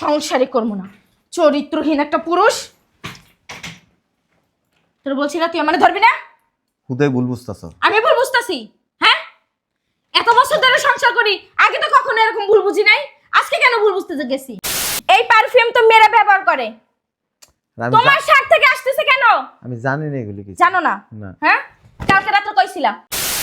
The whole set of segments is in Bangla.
সংসারই করব না। চরিত্রহীন একটা পুরুষ। তোর বলছি না তুই আমার ধরবি না? হুদাই ভুল বুঝতেছ। আমি ভুল বুঝতেছি। হ্যাঁ? এত বছর ধরে সংসার করি আগে তো কখনো এরকম ভুল বুঝি নাই। আজকে কেন ভুল বুঝতে গেছি? এই পারফিউম তো মেয়েরা ব্যবহার করে। আমি তোমার শার্ট থেকে আসতেছে কেন? আমি জানি না এগুলি কিছু জানো না? না। হ্যাঁ? কালকে রাত্রে কইছিলা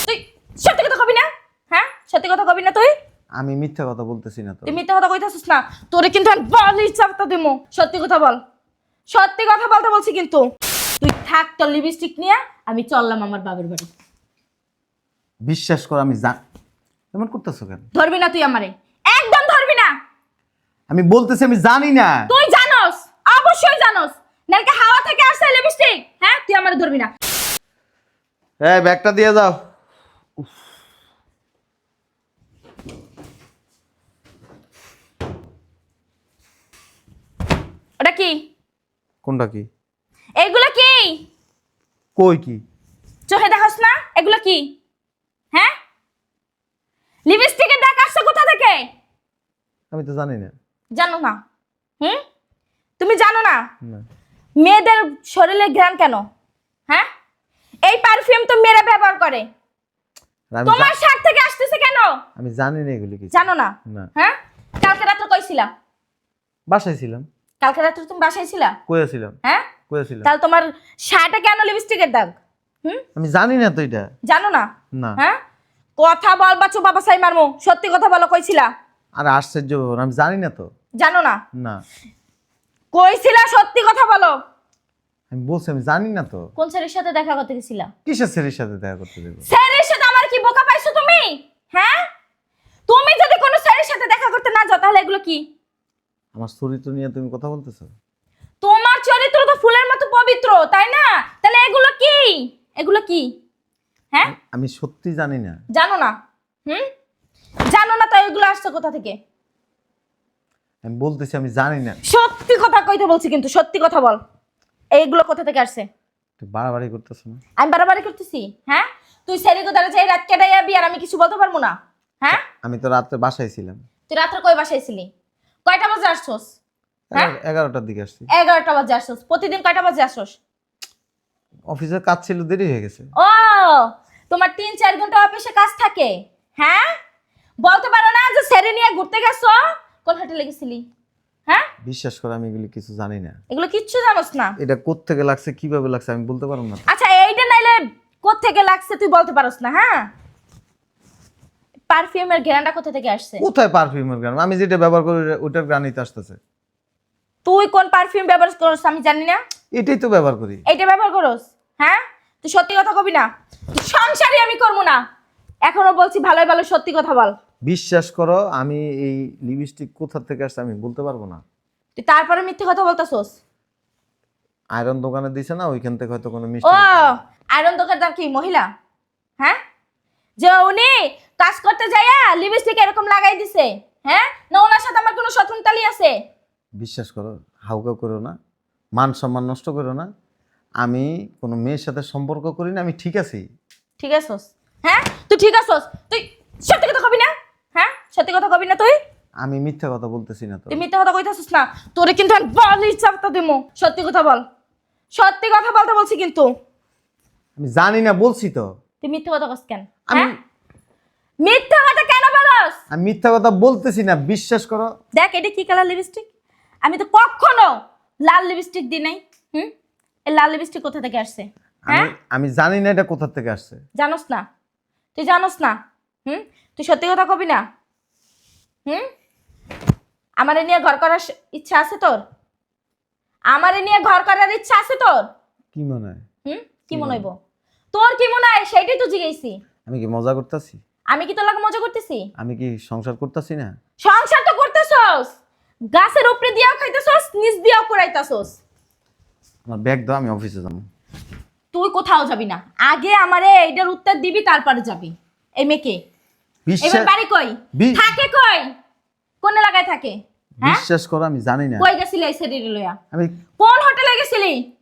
তুই সত্যি কথা কবি না? হ্যাঁ? সত্যি কথা কবি না তুই? আমি মিথ্যা কথা বলতেছি না তো। তুই মিথ্যা কথা কইতাছিস না তোরে কিন্তু আমি বলি চাপটা দিমু। সত্যি কথা বল। সত্যি কথা বলতে বলছি কিন্তু তুই থাক তোর লিপস্টিক নিয়ে আমি চললাম আমার বাবার বাড়ি। বিশ্বাস কর আমি জান এমন করতেছো কেন? ধরবি না তুই আমারে। একদম ধরবি না। আমি বলতেছি আমি জানি না। তুই জানোস অবশ্যই জানোস। নালকে হাওয়া থেকে আসছে লিপস্টিক হ্যাঁ? তুই আমারে ধরবি না। এই ব্যাগটা দিয়ে যাও। ওটা কি? কোনটা কি? কি? কই কি? চোখে দেখাস না? এগুলো কি? হ্যাঁ? লিপস্টিকের দাগ আসছে কোথা থেকে? আমি তো জানি না। জানো না। হুম? তুমি জানো না? মেয়েদের শরীরে ঘ্রাণ কেন? হ্যাঁ? এই পারফিউম তো মেয়েরা ব্যবহার করে। তোমার শার্ট থেকে আসতেছে কেন? আমি জানি না এগুলি কিছু। জানো না? হ্যাঁ? কালকে রাত্রে কইছিলা বাসায় ছিলাম। কালকে রাত্রে তুমি বাসায় ছিলা? কয়েছিলাম হ্যাঁ? কয়েছিলাম তাহলে তোমার শার্টে কেন লিপস্টিকের দাগ? হুম? আমি জানি না তো এটা। জানো না? না। হ্যাঁ? কথা বল বাচ্চু বাবা সাই মারমু। সত্যি কথা বলো কইছিলা আর আশ্চর্য ব্যাপার, আমি জানি না তো। জানো না? না। কইছিলা সত্যি কথা বলো। আমি বলছি আমি জানি না তো। কোন ছেলের সাথে দেখা করতে গেছিলা? কিসের ছেলের সাথে দেখা করতে দেবো স্যারের সাথে আমার কি বোকা পাইছো তুমি? হ্যাঁ? তুমি যদি কোনো স্যারের সাথে দেখা করতে না যাও তাহলে এগুলো কি? আমার চরিত্র নিয়ে তুমি কথা বলতেছো? তোমার চরিত্র তো ফুলের মতো পবিত্র তাই না? তাহলে এগুলো কি? এগুলো কি? হ্যাঁ? আমি সত্যি জানি না। জানো না। হুম? জানো না তাই এগুলো আসছে কোথা থেকে? আমি বলতেছি আমি জানি না। সত্যি কথা কইতে বলছি কিন্তু সত্যি কথা বল। এইগুলো কোথা থেকে আসছে? তুই বাড়াবাড়ি করতেছ না? আমি বাড়াবাড়ি করতেছি হ্যাঁ? তুই সেরি কোথায় যাই রাত কেটে যাবি আর আমি কিছু বলতে পারব না হ্যাঁ? আমি তো রাত্রে বাসায় ছিলাম। তুই রাত্রে কই বাসাইছিলি কয়টা বাজে আসছোস? হ্যাঁ? এগারো- এগারোটার দিকে আসছি। এগারোটা বাজে আসছোস। প্রতিদিন কয়টা বাজে আসছোস? অফিসের কাজ ছিল দেরি হয়ে গেছে। ও তোমার তিন চার ঘণ্টা অফিসে কাজ থাকে। হ্যাঁ? বলতে পারো না যে সেরে নিয়ে ঘুরতে গেছো? কোন হোটেলে গেছিলি? হ্যাঁ? বিশ্বাস করো আমি এগুলি কিছু জানি না। এগুলো কিচ্ছু জানোস না। এটা কোত্থেকে লাগছে কীভাবে লাগছে আমি বলতে পারব না। আচ্ছা এইটা নাইলে কোত্থেকে লাগছে তুই বলতে পারোস না হ্যাঁ? পারফিউমের ঘেরানটা কোথা থেকে আসছে? কোথায় পারফিউমের গান আমি যেটা ব্যবহার করি ওটার গানিতে আসতেছে। তুই কোন পারফিউম ব্যবহার করস আমি জানি না। এটাই তো ব্যবহার করি। এইটা ব্যবহার করস? হ্যাঁ? তুই সত্যি কথা কবি না? সংসারই আমি করব না। এখনও বলছি ভালোই ভালো সত্যি কথা বল। বিশ্বাস করো আমি এই লিপস্টিক কোথা থেকে আসছে আমি বলতে পারব না। তুই তারপরে মিথ্যে কথা বলতাছোস? আয়রন দোকানে দিছে না ওইখান থেকে হয়তো কোনো মিষ্টি ও আয়রন দোকানদার কি মহিলা? হ্যাঁ? যে উনি কাজ করতে যাইয়া লিপস্টিক এরকম লাগাই দিছে হ্যাঁ? না ওনার সাথে আমার কোনো শত্রুতালি আছে? বিশ্বাস করো হাউকা করো না মান সম্মান নষ্ট করো না আমি কোনো মেয়ের সাথে সম্পর্ক করি না আমি ঠিক আছি। ঠিক আছস? হ্যাঁ? তুই ঠিক আছস? তুই সত্যি কথা কবি না? হ্যাঁ? সত্যি কথা কবি না তুই? আমি মিথ্যা কথা বলতেছি না তো। তুই মিথ্যা কথা কইতাছিস না। তোরে কিন্তু আমি বলি চাপটা দিমু। সত্যি কথা বল। সত্যি কথা বলতে বলছি কিন্তু। আমি জানি না বলছি তো। তুই মিথ্যা কথা কস কেন? হ্যাঁ? মিথ্যা কথা কেন বলস? আমি মিথ্যা কথা বলতেছি না বিশ্বাস করো। দেখ এটা কি কালার লিপস্টিক আমি তো কখনো লাল লিপস্টিক দিই নাই হুম? এই লাল লিপস্টিক কোথা থেকে আসছে? আমি হ্যাঁ? আমি জানি না এটা কোথা থেকে আসছে। জানোস না। তুই জানোস না হুম? তুই সত্যি কথা কবি না হুম? আমারে নিয়ে ঘর করার ইচ্ছা আছে তোর? আমারে নিয়ে ঘর করার ইচ্ছা আছে তোর? কি মনে হয়? হুম? কি মনে মনে? হইব? তোর কি মনে হয়? সেটাই তো জিজ্ঞেসি আমি কি মজা করতেছি? আমি কি তোর লাগে মজা করতেছি? আমি কি সংসার করতেছি না? সংসার তো করতেছস। গাছের উপরে দিয়াও খাইতেছস নিচ দিয়াও কুড়াইতেছস। আমার ব্যাগ দাও আমি অফিসে যাব। তুই কোথাও যাবি না। আগে আমারে এইটার উত্তর দিবি তারপরে যাবি। এই মেয়েকে। এবার বিশ্বাস বাড়ি কই? বি- থাকে কই? কোন এলাকায় থাকে? হ্যাঁ? বিশ্বাস করো আমি জানি না। কই গেছিলি এই শরীর লইয়া আমি কোন হোটেলে গেছিলি?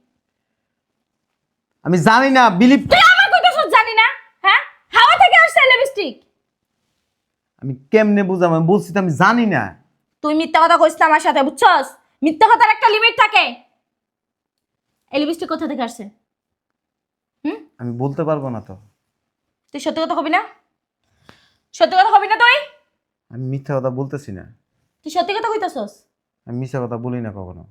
আমি জানি না বিলিভ তুই আমার কইতেছস জানি না হ্যাঁ? হাওয়া থেকে আসছে লিপস্টিক আমি কেমনে বুঝাম? আমি বলছি তো আমি জানি না। তুই মিথ্যা কথা কইস না আমার সাথে বুঝছস? মিথ্যা কথার একটা লিমিট থাকে। এই লিপস্টিক কোথা থেকে আসছে? হুম? আমি বলতে পারব না তো। তুই সত্যি কথা কবি না? সত্যি কথা কবি না তুই? আমি মিথ্যা কথা বলতেছি না। তুই সত্যি কথা কইতাছস? আমি মিথ্যা কথা বলি না কখনো।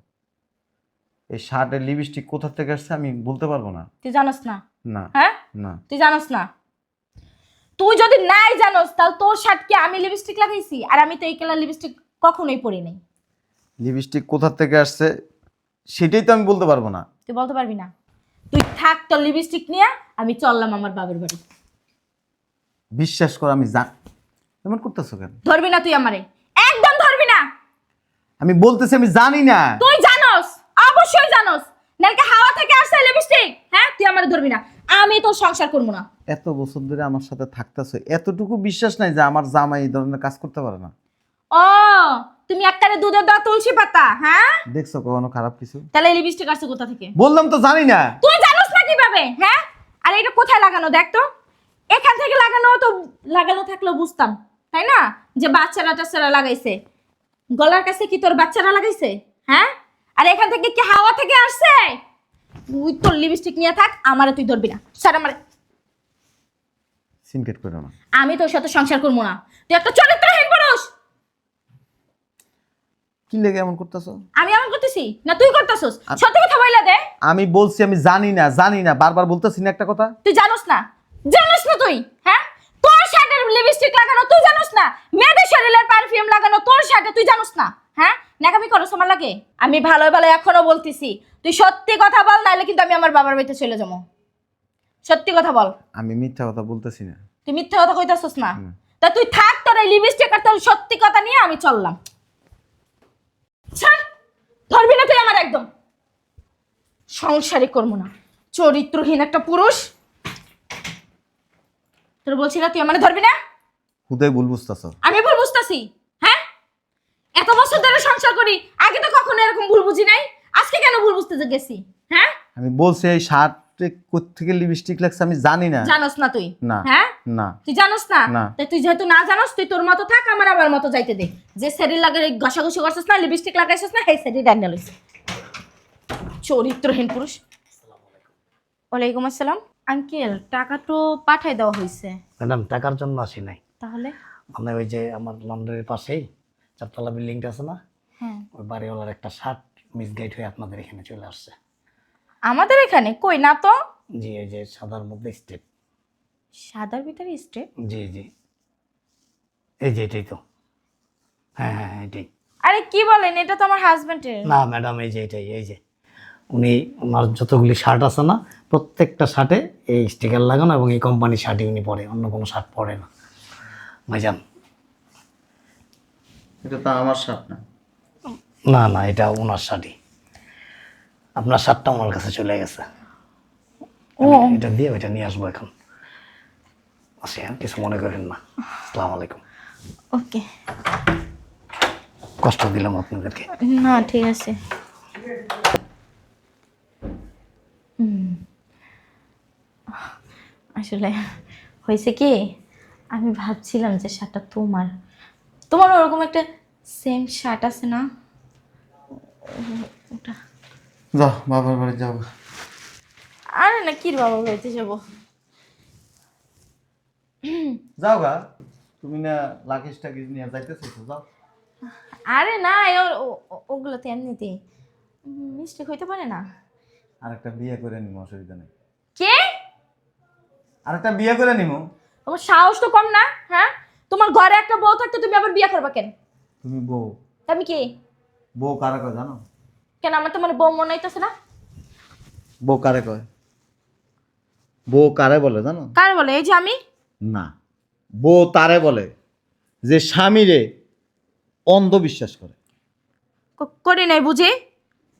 এই শার্টের লিপস্টিক কোথা থেকে আসছে আমি বলতে পারব না। তুই জানোস না? না হ্যাঁ? না। তুই জানোস না? তুই যদি নাই জানোস তাহলে তোর শার্টকে আমি লিপস্টিক লাগাইছি আর আমি তো এই কালার লিপস্টিক কখনোই পরি নাই। লিপস্টিক কোথা থেকে আসছে সেটাই তো আমি বলতে পারব না। তুই বলতে পারবি না? তুই থাক তোর লিপস্টিক নিয়ে আমি চললাম আমার বাবার বাড়ি। বিশ্বাস কর আমি জান এমন করতেছো কেন? ধরবি না তুই আমারে? একদম ধরবি না! আমি বলতেছি আমি জানি না। তুই অবশ্যই জানোস। নালকে হাওয়া থেকে আসছে লিপস্টিক হ্যাঁ তুই আমারে ধরবি না। আমি তোর সংসার করব না। এত বছর ধরে আমার সাথে থাকতেছো এতটুকু বিশ্বাস নাই যে আমার জামাই এই ধরনের কাজ করতে পারে না। ও তুমি একবারে দুধের দেওয়া তুলসী পাতা হ্যাঁ? দেখছ কখনো খারাপ কিছু? তাহলে লিপস্টিক আসছে কোথা থেকে? বললাম তো জানি না। তুই জানোস না কীভাবে হ্যাঁ? আর এটা কোথায় লাগানো দেখ তো। এখান থেকে লাগানো তো লাগানো থাকলেও বুঝতাম তাই না? যে বাচ্চারা টাচ্চারা লাগাইছে। গলার কাছে কি তোর বাচ্চারা লাগাইছে হ্যাঁ? আর এখান থেকে কি হাওয়া থেকে আসছে? তুই তোর লিপস্টিক নিয়ে থাক আমারে তুই ধরবি না। স্যার আমারে। সিনকেট করো না। আমি তোর সাথে সংসার করব না। তুই একটা চরিত্রহীন পুরুষ! কি লেগে এমন করতেছো? আমি এমন করতেছি? না তুই করতেছস? সত্যি কথা বইলা দে। আমি বলছি আমি জানি না জানি না বারবার বলতেছি না একটা কথা। তুই জানোস না? জানোস না তুই হ্যাঁ? তোর শার্টের লিপস্টিক লাগানো তুই জানোস না? মেয়েদের শরীরের পারফিউম লাগানো তোর শার্টে তুই জানোস না হ্যাঁ? নাকামি করো আমার লাগে? আমি ভালো ভালো এখনও বলতেছি। তুই সত্যি কথা বল নাহলে কিন্তু আমি আমার বাবার বাড়িতে চলে যাব। সত্যি কথা বল। আমি মিথ্যা কথা বলতেছি না। তুই মিথ্যা কথা কইতাছস না? তা তুই থাক তোর এই লিপস্টিক আর তোর সত্যি কথা নিয়ে আমি চললাম। ছাড়! ধরবি না তুই আমার একদম। সংসারই করব না। চরিত্রহীন একটা পুরুষ। তোর বলছি না তুই আমার ধরবি না? হুদাই ভুল বুঝতেছো আমি ভুল বুঝতেছি। হ্যাঁ? এত বছর ধরে সংসার করি? আগে তো কখনো এরকম ভুল বুঝি নাই। আজকে কেন ভুল বুঝতে যে গেছি? হ্যাঁ? আমি বলছি এই শার্টে থেকে লিপস্টিক লাগছে আমি জানি না। জানোস না তুই? না হ্যাঁ? না। তুই জানোস না। তাই তুই যেহেতু না জানোস তুই তোর মতো থাক আমার আমার মতো যাইতে দে। যে লাগে ঘষাঘষি করছিস না লিপস্টিক লাগাইছিস না সেই শরীর ডান্ডা লইস চরিত্রহীন পুরুষ। ওয়ালাইকুম আসসালাম। আঙ্কেল টাকা তো পাঠাই দেওয়া হয়েছে ম্যাডাম টাকার জন্য আসি নাই। তাহলে? মানে ওই যে আমার লন্ডনের পাশেই চারতলা বিল্ডিংটা আছে না? ওই বাড়িওয়ালার একটা শার্ট মিসগাইড হয়ে আপনাদের এখানে চলে আসছে। আমাদের এখানে? কই না তো? জি এই যে সাদার মধ্যে স্টেপ সাদার ভিতরে স্টেপ জি জি। এই যে এটাই তো। হ্যাঁ হ্যাঁ হ্যাঁ, এটাই। আরে কি বলেন এটা তো আমার হাজবেন্ডের না ম্যাডাম এই যে এটাই এই যে। উনি ওনার যতগুলি শার্ট আছে না প্রত্যেকটা শার্টে এই স্টিকার লাগানো এবং এই কোম্পানির শার্টই উনি পরে অন্য কোনো শার্ট পরে না। ভাইজান। এটা তো আমার শার্ট না। না না এটা ওনার শাড়ি। আপনার শার্টটা ওনার কাছে চলে গেছে। ও। এটা দিয়ে ওইটা নিয়ে আসব এখন। আসি হ্যাঁ কিছু মনে করেন না। আসসালামু আলাইকুম। ওকে। কষ্ট দিলাম আপনাদেরকে। না ঠিক আছে। আসলে হয়েছে কি আমি ভাবছিলাম যে শার্টটা তোমার। তোমার ওরকম একটা সেম শার্ট আছে না? যাও বাবার বাড়ি যাও আরে না কি রে বাবা বাড়িতে যাব? যাও গা তুমি না লাকিস টাকিস নিয়ে যাইতেছো তো যাও। আরে না এ ও- ও- ও- ওগুলোতে এমনিতেই মিস্টেক হইতে পারে না? আর একটা বিয়ে করে নিমো অসুবিধা নেই। কে? আর একটা বিয়ে করে নিমো। তোমার সাহস তো কম না হ্যাঁ? তোমার ঘরে একটা বউ থাকতে তুমি আবার বিয়ে করবা কেন? তুমি বউ। আমি কি? বউ কারে কয় জানো? কেন আমার তোমার বউ মনে হইতেছে না? বউ কারে কয়? বউ কারে বলে জানো? কার বলে? এই যে আমি? না। বউ তারে বলে যে স্বামীরে অন্ধবিশ্বাস করে। ক- করি নাই বুঝি।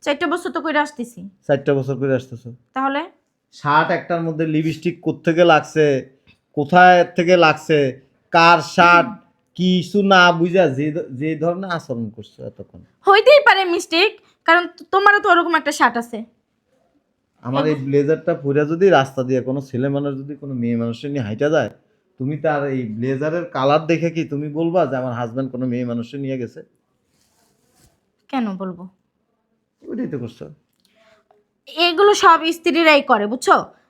চারটে বছর তো করে আসতেছি। চারটা বছর করে আসতেছো। তাহলে? শার্ট একটার মধ্যে লিপস্টিক কোত্থেকে লাগছে? কোথায় থেকে লাগছে? কার শার্ট? কিছু না বুঝা যে যে ধরনের আচরণ করছ এতক্ষণ। হইতেই পারে মিস্টেক কারণ তোমারও তো ওরকম একটা শার্ট আছে। আমার এই ব্লেজারটা পরে যদি রাস্তা দিয়ে কোনো ছেলে মানুষ যদি কোনো মেয়ে মানুষের নিয়ে হাইটা যায় তুমি তার এই ব্লেজারের কালার দেখে কি তুমি বলবা যে আমার হাজব্যান্ড কোনো মেয়ে মানুষের নিয়ে গেছে? কেন বলব? ওইটাই তো করছ এগুলো সব স্ত্রীরাই করে বুঝছ?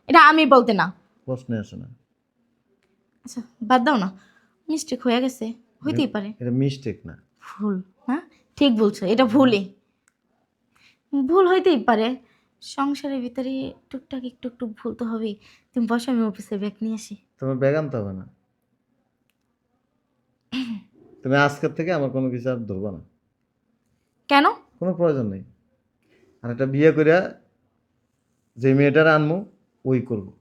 এটা আমি বলতে না। প্রশ্নে আসে না। আচ্ছা বাদ দাও না। মিস্টেক হয়ে গেছে। হইতেই পারে। এটা মিস্টেক না। ভুল হ্যাঁ? ঠিক বলছো এটা ভুলই। ভুল হইতেই পারে। সংসারের ভিতরে টুকটাক একটু একটু ভুল তো হবেই। তুমি বসো আমি অফিসে ব্যাগ নিয়ে আসি। তোমার ব্যাগ আনতে হবে না? তুমি আজকের থেকে আমার কোনো কিছু আর ধরবা না। কেন? কোনো প্রয়োজন নেই। আর একটা বিয়ে করিয়া যে মেয়েটার আনমু ওই করব।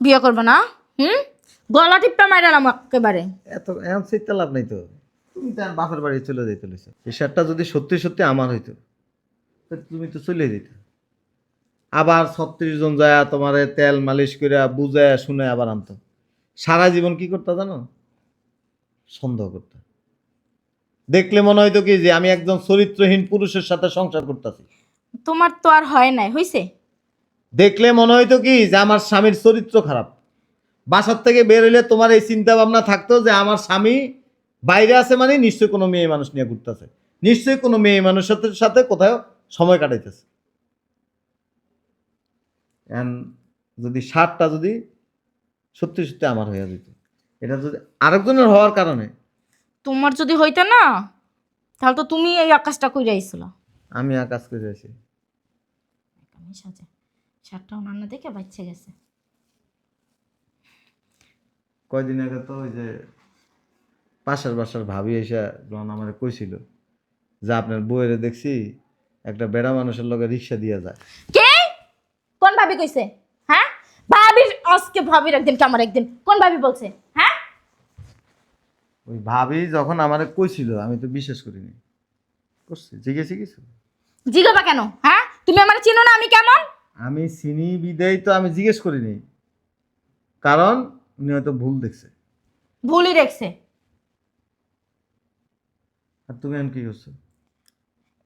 বিয়ে করব না? হুম? গলা টিপটা মাইরালাম একেবারে। এত এমন চিন্তা লাভ নেই তো। তুমি তার বাপের বাড়ি চলে যেতে লইছো। এই শার্টটা যদি সত্যি সত্যি আমার হইতো তো তুমি তো চলে যেতে আবার ছত্রিশ জন যায় তোমার তেল মালিশ করে বুঝায় শুনে আবার আনতো। সারা জীবন কি করতে জানো? সন্দেহ করতে। দেখলে মনে হইতো কি যে আমি একজন চরিত্রহীন পুরুষের সাথে সংসার করতেছি। তোমার তো আর হয় নাই হইছে? দেখলে মনে হইতো কি যে আমার স্বামীর চরিত্র খারাপ। বাসার থেকে বের হইলে তোমার এই চিন্তা ভাবনা থাকতো যে আমার স্বামী বাইরে আছে মানে নিশ্চয়ই কোনো মেয়ে মানুষ নিয়ে ঘুরতেছে। নিশ্চয়ই কোনো মেয়ে মানুষের সাথে সাথে কোথাও সময় কাটাইতেছে। যদি সারটা যদি সত্যি সত্যি আমার হয়ে যেত। এটা যদি আরেকজনের হওয়ার কারণে। তোমার যদি হইতো না তাহলে তো তুমি এই আকাশটা কইরা আইছিল। আমি আকাশ করে আমি সাজে। শার্টটাও নান্না দেখে বাচ্চা গেছে। কয়দিন আগে তো ওই যে পাশের বাসার ভাবি এসে যখন আমার কইছিল যে আপনার বউয়েরে দেখছি একটা বেড়া মানুষের লগে রিক্সা দিয়ে যায়। কে? কোন ভাবি কইছে? হ্যাঁ? ভাবি আজকে ভাবির একদিন কি আমার একদিন? কোন ভাবি বলছে? হ্যাঁ? ওই ভাবি যখন আমারে কইছিল আমি তো বিশ্বাস করিনি। করছি জিজ্ঞেসি কিছু জিগাবা কেন? হ্যাঁ? তুমি আমার চিনো না আমি কেমন? আমি চিনি বিদায় তো আমি জিজ্ঞেস করিনি। কারণ উনি হয়তো ভুল দেখছে। ভুলই দেখছে। আর তুমি এখন কি করছ?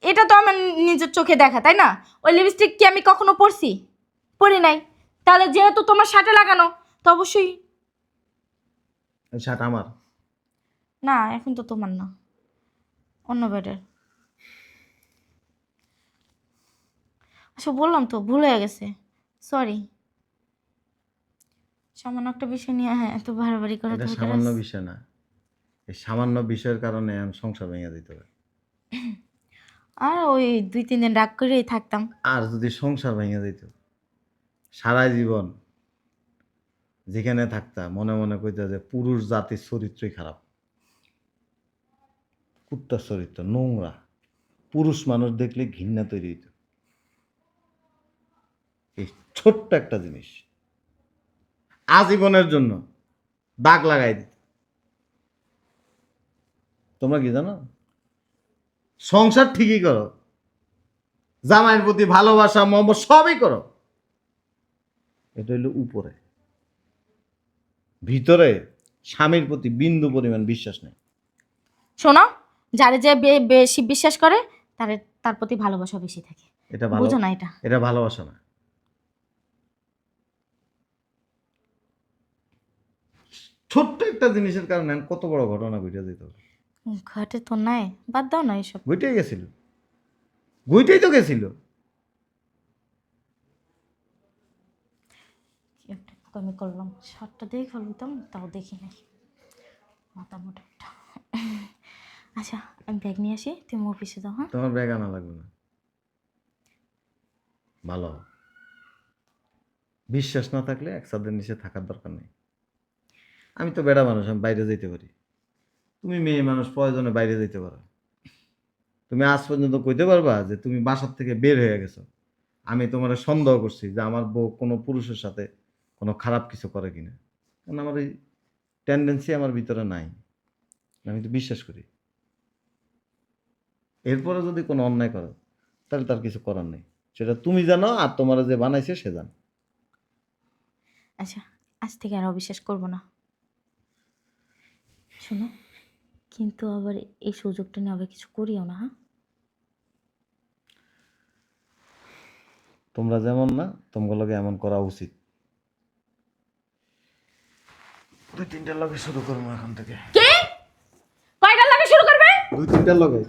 এটা তো আমার নিজের চোখে দেখা তাই না? ওই লিপস্টিক কি আমি কখনো পরছি? পরি নাই। তাহলে যেহেতু তোমার শার্টে লাগানো তো অবশ্যই এই শার্ট আমার। না এখন তো তোমার না। অন্য বেডের আচ্ছা বললাম তো ভুল হয়ে গেছে। সরি সামান্য একটা বিষয় নিয়ে হ্যাঁ এত বাড়াবাড়ি করা এটা সামান্য বিষয় না। এই সামান্য বিষয়ের কারণে আমি সংসার ভেঙে দিতে হবে আর ওই দুই তিন দিন রাগ করেই থাকতাম। আর যদি সংসার ভেঙে দিত সারা জীবন যেখানে থাকতা মনে মনে কইতা যে পুরুষ জাতির চরিত্রই খারাপ। কুত্তার চরিত্র নোংরা। পুরুষ মানুষ দেখলে ঘৃণা তৈরি হইত। এই ছোট্ট একটা জিনিস। আজীবনের জন্য দাগ লাগাই দিত তোমরা কি জানো? সংসার ঠিকই করো। জামাইয়ের প্রতি ভালোবাসা মমত সবই করো। এটা হইল উপরে। ভিতরে স্বামীর প্রতি বিন্দু পরিমাণ বিশ্বাস নেই। শোনো যারে যে বেশি বিশ্বাস করে তারে তার প্রতি ভালোবাসা বেশি থাকে। এটা ভালো বুঝো না এটা। এটা ভালোবাসা না। ছোট্ট একটা জিনিসের কারণে কত বড় ঘটনা ঘটে যেত। ঘটে তো নাই বাদ দাও না এসব। ঘুইটাই গেছিল। ঘুইটাই তো গেছিল। আমি করলাম শার্টটা দেখে ফেলতাম তাও দেখি নাই। মাথা মোটা। আচ্ছা আমি ব্যাগ নিয়ে আসি তুমি অফিসে যাও হ্যাঁ? তোমার ব্যাগ আনা লাগবে না। ভালো। বিশ্বাস না থাকলে একসাথে নিচে থাকার দরকার নেই। আমি তো বেড়া মানুষ, আমি বাইরে যেতে পারি। তুমি মেয়ে মানুষ, প্রয়োজনে বাইরে যেতে পারো। তুমি আজ পর্যন্ত কইতে পারবা যে তুমি বাসার থেকে বের হয়ে গেছো। আমি তোমার সন্দেহ করছি যে আমার বউ কোনো পুরুষের সাথে কোনো খারাপ কিছু করে কিনা। কারণ আমার এই টেন্ডেন্সি আমার ভিতরে নাই। আমি তো বিশ্বাস করি। এরপরে যদি কোনো অন্যায় করো, তাহলে তার কিছু করার নেই। সেটা তুমি জানো আর তোমার যে বানাইছে সে জানো। আচ্ছা আজ থেকে আর অবিশ্বাস করব না। শোনো। কিন্তু আবার এই সুযোগটা নিয়ে আবার কিছু করিও না হ্যাঁ? তোমরা যেমন না তোমাগুলোকে এমন করা উচিত। দুই তিনটার লগে শুরু করব এখন থেকে। কে? কয়টার লাগে শুরু করবে? দুই তিনটার লগে।